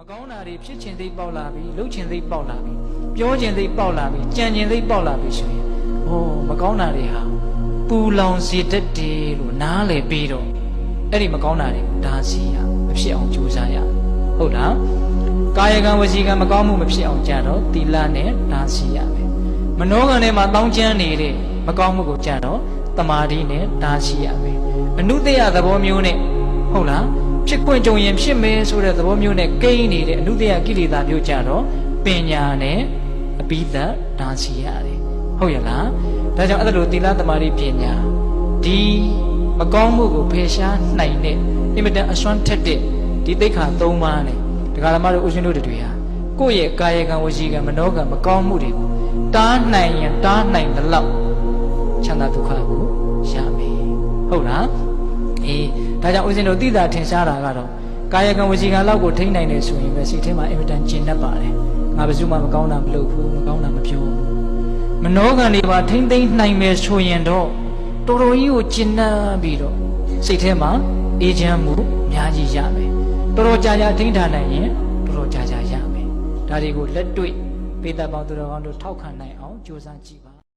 မကောင်းတာတွေဖြစ်ခြင်းသိပ်ပေါက်လာပြီလှုပ်ခြင်းသိပ်ပေါက်လာပြီပြောခြင်းသိပ်ပေါက်လာပြီကြံခြင်းသိပ်ပေါက်လာပြီဆိုရင်အိုးမကောင်းတာတွေဟာပူလောင်စေတတ်တယ်လို့နားလည်ပြီးတော့အဲ့ဒီမကောင်းတာတွေကိုဒါစီရမဖြစ်အောင်ကြိုးစားရဟုတ်လားကာယကံဝစီကံမကောင်းမှုမဖြစ်အောင်ကြတော့သီလနဲ့ဒါစီရမယ်မနောကံထဲမှာတောင်းကျမ်းနေတဲ့မကောင်းမှုကိုကြတော့တမာတိနဲ့ဒါစီရမယ်အနုတ္တယသဘောမျိုးနဲ့ဟုတ်လား ဖြစ်ခွင့်ကြုံရင်ဖြစ်မယ်ဆိုတဲ့သဘောမျိုးနဲ့ကိန်းနေတဲ့အနုတ္တယကိလေသာမျိုးကြတော့ပညာနဲ့အပိသတ်ဒါစီရတယ်ဟုတ်ရဲ့လားဒါကြောင့်အဲ့ဒါလိုသီလသမာဓိပညာဒီမကောင်းမှုကိုဖယ်ရှားနိုင်တဲ့အင်မတန်အစွမ်းထက်တဲ့ဒီသိက္ခာ၃ပါးနဲ့ဒကာဓမ္မတို့ဦးဇင်းတို့တွေဟာကိုယ့်ရဲ့ကာယကံဝစီကံမနောကံမကောင်းမှုတွေကိုတားနိုင်ရင်တားနိုင်တဲ့လောက်ချမ်းသာဒုက္ခကိုရမယ်ဟုတ်လားအေး ဒါကြောင့်ဦးဇင်းတို့သိတာထင်ရှားတာကတော့ကာယကံဝစီကံလောက်ကိုထိန်းနိုင်တယ်ဆိုရင်ပဲစိတ်ထဲမှာအင်မတန်ကျဉ်တတ်ပါတယ်ငါဘယ်သူမှမကောင်းတာမလုပ်ဘူးမကောင်းတာမပြောဘူးမနောကံတွေပါထိမ့်သိမ့်နိုင်မယ်ဆိုရင်တော့တော်တော်ကြီးကိုကျဉ်တတ်ပြီးတော့စိတ်ထဲမှာအေးချမ်းမှုအများကြီးရမယ်တော်တော်ကြာကြာထိန်းထားနိုင်ရင်တော်တော်ကြာကြာရမယ်ဒါတွေကိုလက်တွေ့ပေတပေါင်းသူတော်ကောင်းတို့ထောက်ခံနိုင်အောင်ကြိုးစားကြည့်ပါ